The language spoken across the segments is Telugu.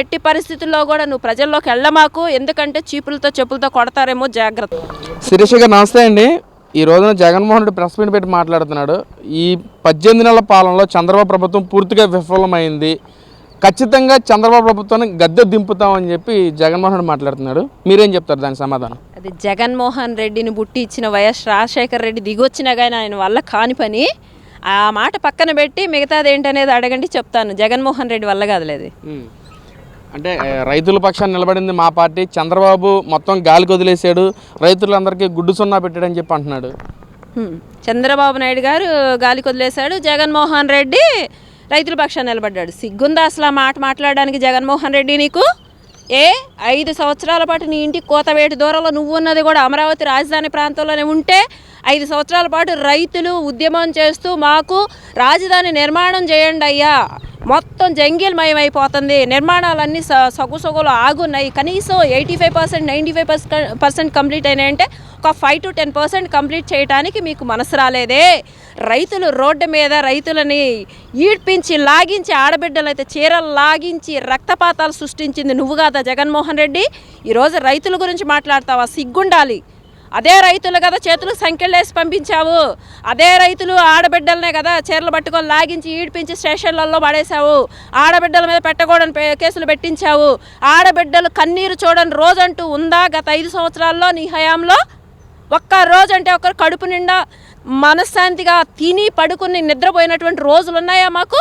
ఎట్టి పరిస్థితుల్లో కూడా నువ్వు ప్రజల్లోకి వెళ్ళమాకు ఎందుకంటే చీపులతో చెప్పులతో కొడతారేమో జాగ్రత్త. శిరీష గారు నమస్తే అండి. ఈ రోజున జగన్మోహన్ రెడ్డి ప్రెస్ మీట్ పెట్టి మాట్లాడుతున్నాడు. ఈ పద్దెనిమిది నెలల పాలనలో చంద్రబాబు ప్రభుత్వం పూర్తిగా విఫలమైంది. ఖచ్చితంగా చంద్రబాబు ప్రభుత్వాన్ని గద్దె దింపుతామని చెప్పి జగన్మోహన్ రెడ్డి మాట్లాడుతున్నాడు. మీరేం చెప్తారు దానికి సమాధానం? అది జగన్మోహన్ రెడ్డిని బుట్టి ఇచ్చిన వైఎస్ రాజశేఖర రెడ్డి దిగొచ్చినా కానీ ఆయన వల్ల కాని పని. ఆ మాట పక్కన పెట్టి మిగతాది ఏంటనేది అడగండి చెప్తాను. జగన్మోహన్ రెడ్డి వల్ల కాదులేదు అంటే రైతుల పక్షాన్ని నిలబడింది మా పార్టీ. చంద్రబాబు మొత్తం గాలికి వదిలేశాడు. రైతులందరికీ గుడ్డు సున్నా పెట్టాడని చెప్పి అంటున్నాడు. చంద్రబాబు నాయుడు గారు గాలికి వదిలేశాడు. జగన్మోహన్ రెడ్డి రైతుల పక్షాన్ని నిలబడ్డాడు. సిగ్గుందా అసలు ఆ మాట మాట్లాడడానికి జగన్మోహన్ రెడ్డి నీకు? ఏ ఐదు సంవత్సరాల పాటు నీ ఇంటి కోతవేటి దూరంలో నువ్వు ఉన్నది కూడా అమరావతి రాజధాని ప్రాంతంలోనే ఉంటే ఐదు సంవత్సరాల పాటు రైతులు ఉద్యమం చేస్తూ మాకు రాజధాని నిర్మాణం చేయండి అయ్యా. మొత్తం జంగిల్మయం అయిపోతుంది నిర్మాణాలన్నీ స సగు సగులు ఆగున్నాయి. కనీసం eighty five percent ninety five percent complete అయినాయంటే ఒక five to ten percent complete చేయడానికి మీకు మనసు రాలేదే. రైతులు రోడ్డు మీద రైతులని ఈడ్పించి లాగించి ఆడబిడ్డలు అయితే చీరలు లాగించి రక్తపాతాలు సృష్టించింది నువ్వు కాదా జగన్మోహన్ రెడ్డి? ఈరోజు రైతుల గురించి మాట్లాడతావా? సిగ్గుండాలి. అదే రైతులు కదా చేతులు సంఖ్యలేసి పంపించావు. అదే రైతులు ఆడబిడ్డలనే కదా చీరలు పట్టుకొని లాగించి ఈడ్పించి స్టేషన్లలో పడేశావు. ఆడబిడ్డల మీద పెట్టకూడని కేసులు పెట్టించావు. ఆడబిడ్డలు కన్నీరు చూడని రోజంటూ ఉందా గత ఐదు సంవత్సరాల్లో నీ హయాంలో? ఒక్క రోజు అంటే ఒకరు కడుపు నిండా మనశ్శాంతిగా తిని పడుకుని నిద్రపోయినటువంటి రోజులు ఉన్నాయా మాకు?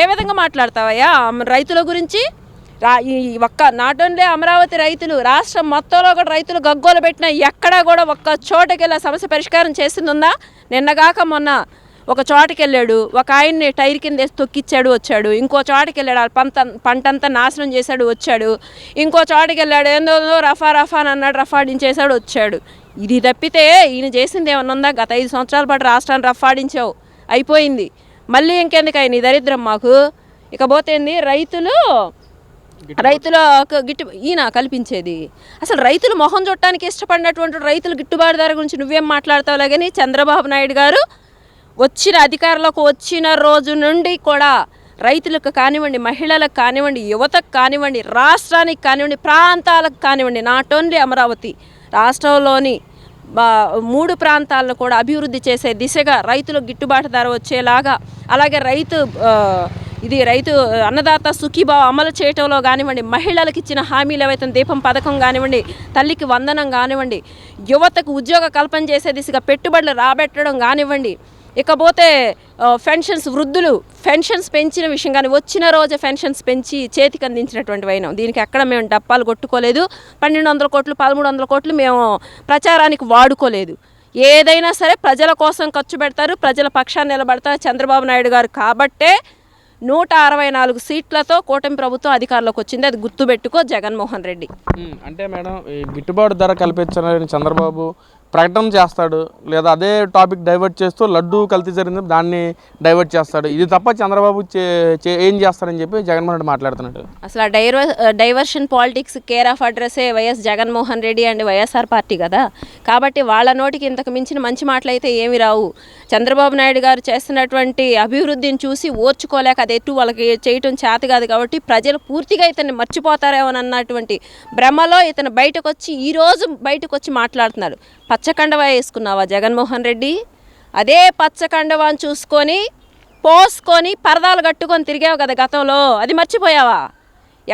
ఏ విధంగా మాట్లాడతావయ్యా? రైతుల గురించి రా ఈ ఒక్క నాట్ ఓన్లీ అమరావతి రైతులు రాష్ట్రం మొత్తంలో కూడా రైతులు గగ్గోలు పెట్టిన ఎక్కడా కూడా ఒక్క చోటకి వెళ్ళి సమస్య పరిష్కారం చేసింది ఉందా నిన్నగాక మొన్న ఒక చోటకి వెళ్ళాడు ఒక ఆయన్ని టైర్ కింద వేసి తొక్కిచ్చాడు వచ్చాడు. ఇంకో చోటకి వెళ్ళాడు పంట పంటంతా నాశనం చేశాడు వచ్చాడు. ఇంకో చోటకి వెళ్ళాడు ఏందో రఫా రఫా అని అన్నాడు రఫాడించేశాడు వచ్చాడు. ఇది తప్పితే ఈయన చేసింది ఏమన్నా ఉందా? గత ఐదు సంవత్సరాల పాటు రాష్ట్రాన్ని రఫాడించావు అయిపోయింది. మళ్ళీ ఇంకెందుకు ఆయన దరిద్రం మాకు? ఇకపోతే రైతులు రైతులకు గిట్టు ఈయన కల్పించేది. అసలు రైతులు మొహం చూడటానికి ఇష్టపడినటువంటి రైతులు గిట్టుబాటు ధర గురించి నువ్వేం మాట్లాడతావులే కానీ చంద్రబాబు నాయుడు గారు వచ్చిన అధికారంలోకి వచ్చిన రోజు నుండి కూడా రైతులకు కానివ్వండి మహిళలకు కానివ్వండి యువతకు కానివ్వండి రాష్ట్రానికి కానివ్వండి ప్రాంతాలకు కానివ్వండి నాట్ ఓన్లీ అమరావతి రాష్ట్రంలోని మూడు ప్రాంతాలను కూడా అభివృద్ధి చేసే దిశగా రైతులకు గిట్టుబాటు ధర వచ్చేలాగా అలాగే రైతు ఇది రైతు అన్నదాత సుఖీభావ అమలు చేయటంలో కానివ్వండి మహిళలకు ఇచ్చిన హామీలు ఏవైతే దీపం పథకం కానివ్వండి తల్లికి వందనం కానివ్వండి యువతకు ఉద్యోగ కల్పన చేసే దిశగా పెట్టుబడులు రాబెట్టడం కానివ్వండి ఇకపోతే పెన్షన్స్ వృద్ధులు పెన్షన్స్ పెంచిన విషయం కానీ వచ్చిన రోజే పెన్షన్స్ పెంచి చేతికి అందించినటువంటి వైనం. దీనికి ఎక్కడ మేము డప్పాలు కొట్టుకోలేదు. పన్నెండు వందల కోట్లు పదమూడు వందల కోట్లు మేము ప్రచారానికి వాడుకోలేదు. ఏదైనా సరే ప్రజల కోసం ఖర్చు పెడతారు ప్రజల పక్షాన్ని నిలబడతారు చంద్రబాబు నాయుడు గారు కాబట్టే నూట అరవై నాలుగు సీట్లతో కూటమి ప్రభుత్వం అధికారంలోకి వచ్చింది. అది గుర్తుపెట్టుకో జగన్మోహన్ రెడ్డి. అంటే మేడం గిట్టుబాటు ధర కల్పించాలని చంద్రబాబు ప్రకటన చేస్తాడు లేదా అదే టాపిక్ డైవర్ట్ చేస్తూ లడ్డు కల్తీ జరిగింది దాన్ని డైవర్ట్ చేస్తాడు. ఇది తప్ప చంద్రబాబు చే- ఏం చేస్తారని చెప్పి జగన్మోహన్ రెడ్డి మాట్లాడుతున్నాడు. అసలు ఆ diver diversion politics care of అడ్రస్సే YS Jaganmohan Reddy and YSR party కదా. కాబట్టి వాళ్ళ నోటికి ఇంతకు మించిన మంచి మాటలు అయితే ఏమి రావు. చంద్రబాబు నాయుడు గారు చేస్తున్నటువంటి అభివృద్ధిని చూసి ఓర్చుకోలేక అది ఎటు వాళ్ళకి చేయటం చేత కాదు కాబట్టి ప్రజలు పూర్తిగా ఇతన్ని మర్చిపోతారేమో అన్నటువంటి భ్రమలో ఇతను బయటకు వచ్చి ఈ రోజు బయటకు వచ్చి మాట్లాడుతున్నాడు పచ్చకండవా వేసుకున్నావా జగన్మోహన్ రెడ్డి? అదే పచ్చకండవాని చూసుకొని పోసుకొని పరదాలు కట్టుకొని తిరిగావు కదా గతంలో. అది మర్చిపోయావా?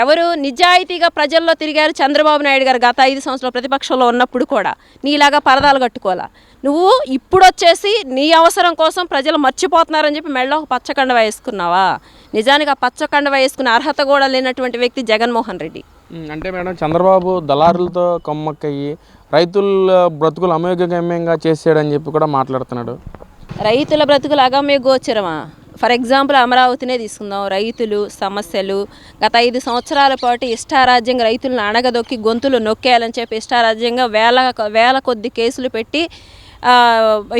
ఎవరు నిజాయితీగా ప్రజల్లో తిరిగారు చంద్రబాబు నాయుడు గారు గత ఐదు సంవత్సరాల ప్రతిపక్షంలో ఉన్నప్పుడు కూడా. నీలాగా పరదాలు కట్టుకోవాలా? నువ్వు ఇప్పుడు వచ్చేసి నీ అవసరం కోసం ప్రజలు మర్చిపోతున్నారని చెప్పి మెళ్ళో ఒక పచ్చకండ వేసుకున్నావా? నిజానికి ఆ పచ్చకండ వేసుకునే అర్హత కూడా లేనటువంటి వ్యక్తి జగన్మోహన్ రెడ్డి. అంటే మేడం చంద్రబాబు దళారులతో కొమ్మక్కయ్యి రైతుల బ్రతుకులు అమయోగమ్యంగా చేసాడని చెప్పి కూడా మాట్లాడుతున్నాడు. రైతుల బ్రతుకులు అగమ్య గోచరమా? ఫర్ ఎగ్జాంపుల్ అమరావతినే తీసుకుందాం. రైతులు సమస్యలు గత ఐదు సంవత్సరాల పాటు ఇష్టారాజ్యంగా రైతులను అణగదొక్కి గొంతులు నొక్కేయాలని చెప్పి ఇష్టారాజ్యంగా వేల వేల కొద్ది కేసులు పెట్టి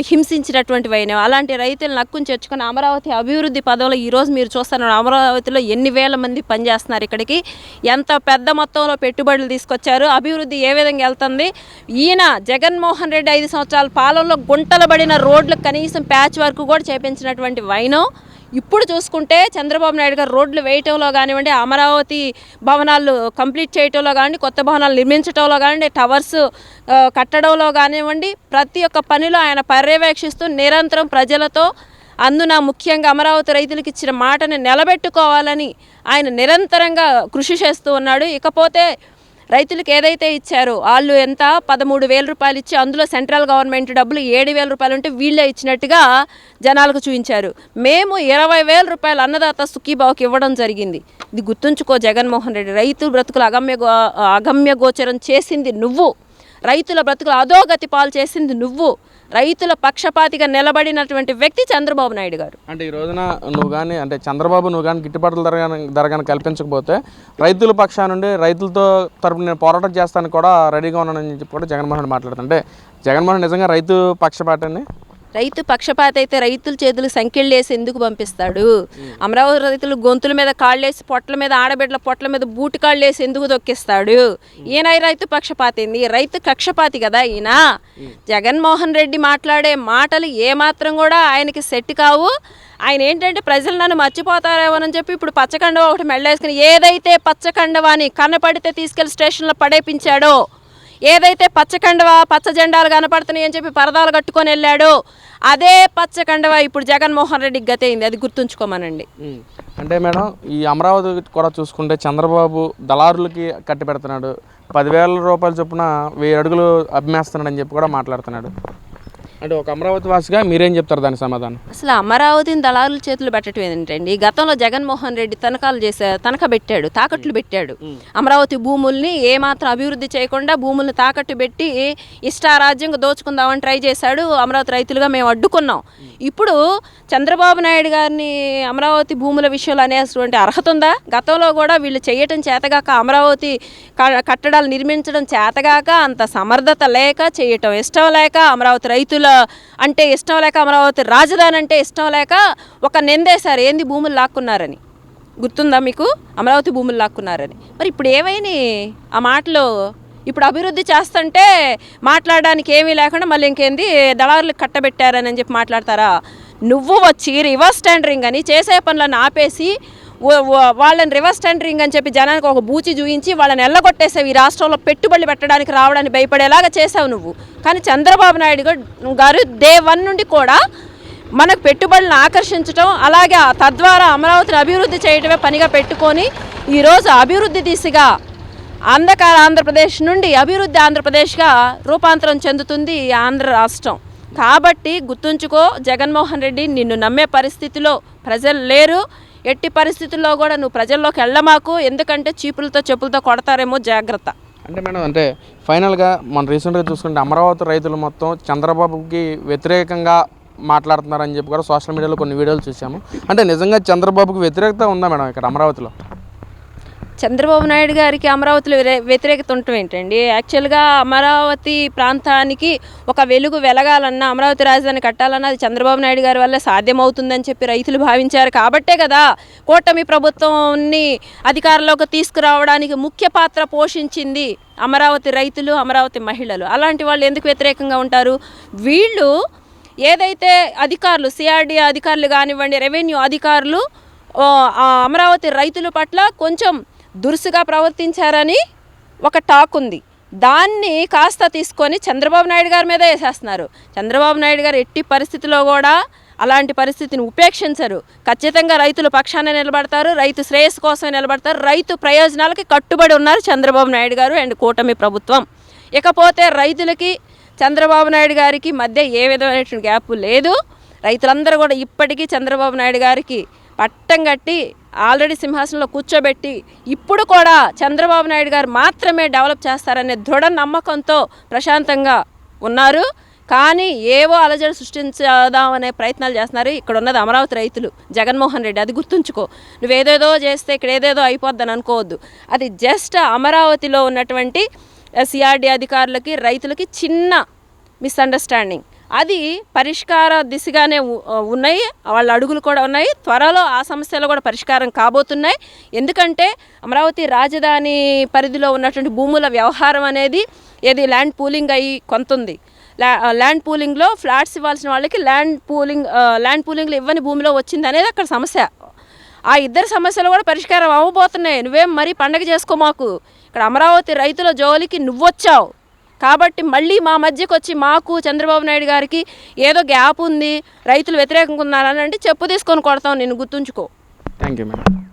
హింసించినటువంటి వైనం. అలాంటి రైతులను హక్కును చేర్చుకొని అమరావతి అభివృద్ధి పదవులు ఈరోజు మీరు చూస్తున్నారు. అమరావతిలో ఎన్ని వేల మంది పనిచేస్తున్నారు ఇక్కడికి? ఎంత పెద్ద మొత్తంలో పెట్టుబడులు తీసుకొచ్చారు? అభివృద్ధి ఏ విధంగా వెళ్తుంది? ఈయన జగన్మోహన్ రెడ్డి ఐదు సంవత్సరాల పాలనలో గుంటలు పడిన రోడ్లు కనీసం ప్యాచ్ వర్క్ కూడా చేపించినటువంటి వైనం. ఇప్పుడు చూసుకుంటే చంద్రబాబు నాయుడు గారు రోడ్లు వేయటంలో కానివ్వండి అమరావతి భవనాలు కంప్లీట్ చేయటంలో కానివ్వండి కొత్త భవనాలు నిర్మించటంలో కానివ్వండి టవర్స్ కట్టడంలో కానివ్వండి ప్రతి ఒక్క పనిలో ఆయన పర్యవేక్షిస్తూ నిరంతరం ప్రజలతో అందున ముఖ్యంగా అమరావతి రైతులకు ఇచ్చిన మాటని నిలబెట్టుకోవాలని ఆయన నిరంతరంగా కృషి చేస్తూ ఉన్నాడు. ఇకపోతే రైతులకు ఏదైతే ఇచ్చారో వాళ్ళు ఎంత? పదమూడు వేల రూపాయలు ఇచ్చి అందులో సెంట్రల్ గవర్నమెంట్ డబ్బులు ఏడు వేల రూపాయలు ఉంటే వీళ్ళే ఇచ్చినట్టుగా జనాలకు చూపించారు. మేము ఇరవై వేల రూపాయలు అన్నదాత సుఖీబావుకి ఇవ్వడం జరిగింది. ఇది గుర్తుంచుకో జగన్మోహన్ రెడ్డి రైతు బ్రతుకులు అగమ్య గో అగమ్య గోచరం చేసింది నువ్వు. రైతుల బ్రతుకులు అధోగతి పాలు చేసింది నువ్వు. రైతుల పక్షపాతిగా నిలబడినటువంటి వ్యక్తి చంద్రబాబు నాయుడు గారు. అంటే ఈ రోజున నువ్వు కానీ అంటే చంద్రబాబు నువ్వు కానీ గిట్టుబాటు ధర ధర కానీ కల్పించకపోతే రైతుల పక్షా నుండి రైతులతో తరపున నేను పోరాటం చేస్తాను కూడా రెడీగా ఉన్నానని చెప్పి కూడా జగన్మోహన్ మాట్లాడుతుంటే జగన్మోహన్ నిజంగా రైతు పక్షపాతండి రైతు పక్షపాత అయితే రైతుల చేతులు సంఖ్యలేసి ఎందుకు పంపిస్తాడు? అమరావతి రైతులు గొంతుల మీద కాళ్ళేసి పొట్ల మీద ఆడబిడ్డల పొట్ల మీద బూటి కాళ్ళేసి ఎందుకు దొక్కిస్తాడు ఈయన రైతు పక్షపాతింది రైతు కక్షపాతి కదా ఈయన? జగన్మోహన్ రెడ్డి మాట్లాడే మాటలు ఏమాత్రం కూడా ఆయనకి సెట్ కావు. ఆయన ఏంటంటే ప్రజలు నన్ను మర్చిపోతారేమోనని చెప్పి ఇప్పుడు పచ్చకండవ ఒకటి మెళ్ళేసుకుని ఏదైతే పచ్చకండవాని కనపడితే తీసుకెళ్ళి స్టేషన్లో పడేపించాడో ఏదైతే పచ్చకండవ పచ్చ జెండాలు కనపడుతున్నాయని చెప్పి పరదాలు కట్టుకొని వెళ్ళాడో అదే పచ్చకండవ ఇప్పుడు జగన్మోహన్ రెడ్డికి గతయింది అది గుర్తుంచుకోమనండి. అంటే మేడం ఈ అమరావతి కూడా చూసుకుంటే చంద్రబాబు దళారులకి కట్టి పెడుతున్నాడు. పదివేల రూపాయల చొప్పున వెయ్యి అడుగులు అభిమేస్తున్నాడు అని చెప్పి కూడా మాట్లాడుతున్నాడు. అంటే ఒక అమరావతి వాసిగా మీరేం చెప్తారు దాని సమాధానం? అసలు అమరావతిని దళారుల చేతులు పెట్టడం ఏంటండి? గతంలో జగన్మోహన్ రెడ్డి తనఖాలు చేసే తనఖా పెట్టాడు తాకట్లు పెట్టాడు. అమరావతి భూముల్ని ఏమాత్రం అభివృద్ధి చేయకుండా భూముల్ని తాకట్టు పెట్టి ఇష్టారాజ్యంగా దోచుకుందామని ట్రై చేశాడు అమరావతి రైతులుగా మేము అడ్డుకున్నాం. ఇప్పుడు చంద్రబాబు నాయుడు గారిని అమరావతి భూముల విషయంలో అనేటువంటి అర్హత ఉందా? గతంలో కూడా వీళ్ళు చేయటం చేతగాక అమరావతి క- కట్టడాలు నిర్మించడం చేతగాక అంత సమర్థత లేక చేయటం ఇష్టం లేక అమరావతి రైతుల అంటే ఇష్టం లేక అమరావతి రాజధాని అంటే ఇష్టం లేక ఒక నిందేశారు ఏంది భూములు లాక్కున్నారని? గుర్తుందా మీకు? అమరావతి భూములు లాక్కున్నారని. మరి ఇప్పుడు ఏమైనా ఆ మాటలు ఇప్పుడు అభివృద్ధి చేస్తుంటే మాట్లాడడానికి ఏమీ లేకుండా మళ్ళీ ఇంకేంది దళారులకు కట్టబెట్టారని చెప్పి మాట్లాడతారా? నువ్వు వచ్చి రివర్స్ టెండరింగ్ అని చేసే పనులను ఆపేసి వాళ్ళని రివర్స్ టెండరింగ్ అని చెప్పి జనానికి ఒక బూచి చూయించి వాళ్ళని ఎల్లగొట్టేసావు ఈ రాష్ట్రంలో పెట్టుబడులు పెట్టడానికి రావడానికి భయపడేలాగా చేసావు నువ్వు. కానీ చంద్రబాబు నాయుడు గారు- దేవన్ డే వన్ నుండి కూడా మనకు పెట్టుబడులను ఆకర్షించడం అలాగే తద్వారా అమరావతిని అభివృద్ధి చేయడమే పనిగా పెట్టుకొని ఈరోజు అభివృద్ధి దిశగా అంధకార ఆంధ్రప్రదేశ్ నుండి అభివృద్ధి ఆంధ్రప్రదేశ్గా రూపాంతరం చెందుతుంది ఈ ఆంధ్ర రాష్ట్రం. కాబట్టి గుర్తుంచుకో జగన్మోహన్ రెడ్డి నిన్ను నమ్మే పరిస్థితిలో ప్రజలు లేరు. ఎట్టి పరిస్థితుల్లో కూడా నువ్వు ప్రజల్లోకి వెళ్ళమాకు. ఎందుకంటే చీపులతో చెప్పులతో కొడతారేమో జాగ్రత్త. అంటే మేడం అంటే ఫైనల్గా మనం రీసెంట్గా చూసుకుంటే అమరావతి రైతులు మొత్తం చంద్రబాబుకి వ్యతిరేకంగా మాట్లాడుతున్నారని చెప్పి కూడా సోషల్ మీడియాలో కొన్ని వీడియోలు చూసాము అంటే నిజంగా చంద్రబాబుకి వ్యతిరేకత ఉందా మేడం ఇక్కడ అమరావతిలో? చంద్రబాబు నాయుడు గారికి అమరావతిలో వ్యతిరేకత ఉండటం ఏంటండి? యాక్చువల్గా అమరావతి ప్రాంతానికి ఒక వెలుగు వెలగాలన్నా అమరావతి రాజధాని కట్టాలన్నా అది చంద్రబాబు నాయుడు గారి వల్ల సాధ్యమవుతుందని చెప్పి రైతులు భావించారు కాబట్టే కదా కూటమి ప్రభుత్వాన్ని అధికారంలోకి తీసుకురావడానికి ముఖ్య పాత్ర పోషించింది అమరావతి రైతులు అమరావతి మహిళలు. అలాంటి వాళ్ళు ఎందుకు వ్యతిరేకంగా ఉంటారు? వీళ్ళు ఏదైతే అధికారులు సిఆర్డీ అధికారులు కానివ్వండి రెవెన్యూ అధికారులు అమరావతి రైతుల పట్ల కొంచెం దురుసుగా ప్రవర్తించారని ఒక టాక్ ఉంది. దాన్ని కాస్త తీసుకొని చంద్రబాబు నాయుడు గారి మీద వేసేస్తున్నారు. చంద్రబాబు నాయుడు గారు ఎట్టి పరిస్థితిలో కూడా అలాంటి పరిస్థితిని ఉపేక్షించరు. ఖచ్చితంగా రైతుల పక్షాన నిలబడతారు. రైతు శ్రేయస్సు కోసం నిలబడతారు. రైతు ప్రయోజనాలకి కట్టుబడి ఉన్నారు చంద్రబాబు నాయుడు గారు అండ్ కూటమి ప్రభుత్వం. ఇకపోతే రైతులకి చంద్రబాబు నాయుడు గారికి మధ్య ఏ విధమైనటువంటి గ్యాప్ లేదు. రైతులందరూ కూడా ఇప్పటికీ చంద్రబాబు నాయుడు గారికి పట్టం కట్టి ఆల్రెడీ సింహాసనంలో కూర్చోబెట్టి ఇప్పుడు కూడా చంద్రబాబు నాయుడు గారు మాత్రమే డెవలప్ చేస్తారనే దృఢ నమ్మకంతో ప్రశాంతంగా ఉన్నారు. కానీ ఏవో అలజడి సృష్టించదామనే ప్రయత్నాలు చేస్తున్నారు. ఇక్కడ ఉన్నది అమరావతి రైతులు. జగన్మోహన్ రెడ్డి అది గుర్తుంచుకో. నువ్వేదేదో చేస్తే ఇక్కడ ఏదేదో అయిపోద్దని అనుకోవద్దు. అది జస్ట్ అమరావతిలో ఉన్నటువంటి సిఆర్డి అధికారులకి రైతులకి చిన్న మిస్అండర్స్టాండింగ్ అది పరిష్కార దిశగానే ఉన్నాయి. వాళ్ళ అడుగులు కూడా ఉన్నాయి. త్వరలో ఆ సమస్యలు కూడా పరిష్కారం కాబోతున్నాయి. ఎందుకంటే అమరావతి రాజధాని పరిధిలో ఉన్నటువంటి భూముల వ్యవహారం అనేది ఏది ల్యాండ్ పూలింగ్ అయ్యి కొంత ఉంది ల్యాండ్ పూలింగ్లో ఫ్లాట్స్ ఇవ్వాల్సిన వాళ్ళకి ల్యాండ్ పూలింగ్ ల్యాండ్ పూలింగ్లో ఇవ్వని భూమిలో వచ్చింది అనేది అక్కడ సమస్య. ఆ ఇద్దరు సమస్యలు కూడా పరిష్కారం అవ్వబోతున్నాయి. నువ్వేం మరీ పండగ చేసుకో మాకు. ఇక్కడ అమరావతి రైతుల జోలికి నువ్వొచ్చావు. కాబట్టి మళ్ళీ మా మధ్యకి వచ్చి మాకు చంద్రబాబు నాయుడు గారికి ఏదో గ్యాప్ ఉంది రైతులు వ్యతిరేకంగా ఉన్నారని అంటే చెప్పు తీసుకొని కొడతాం నేను గుర్తుంచుకో. Thank you madam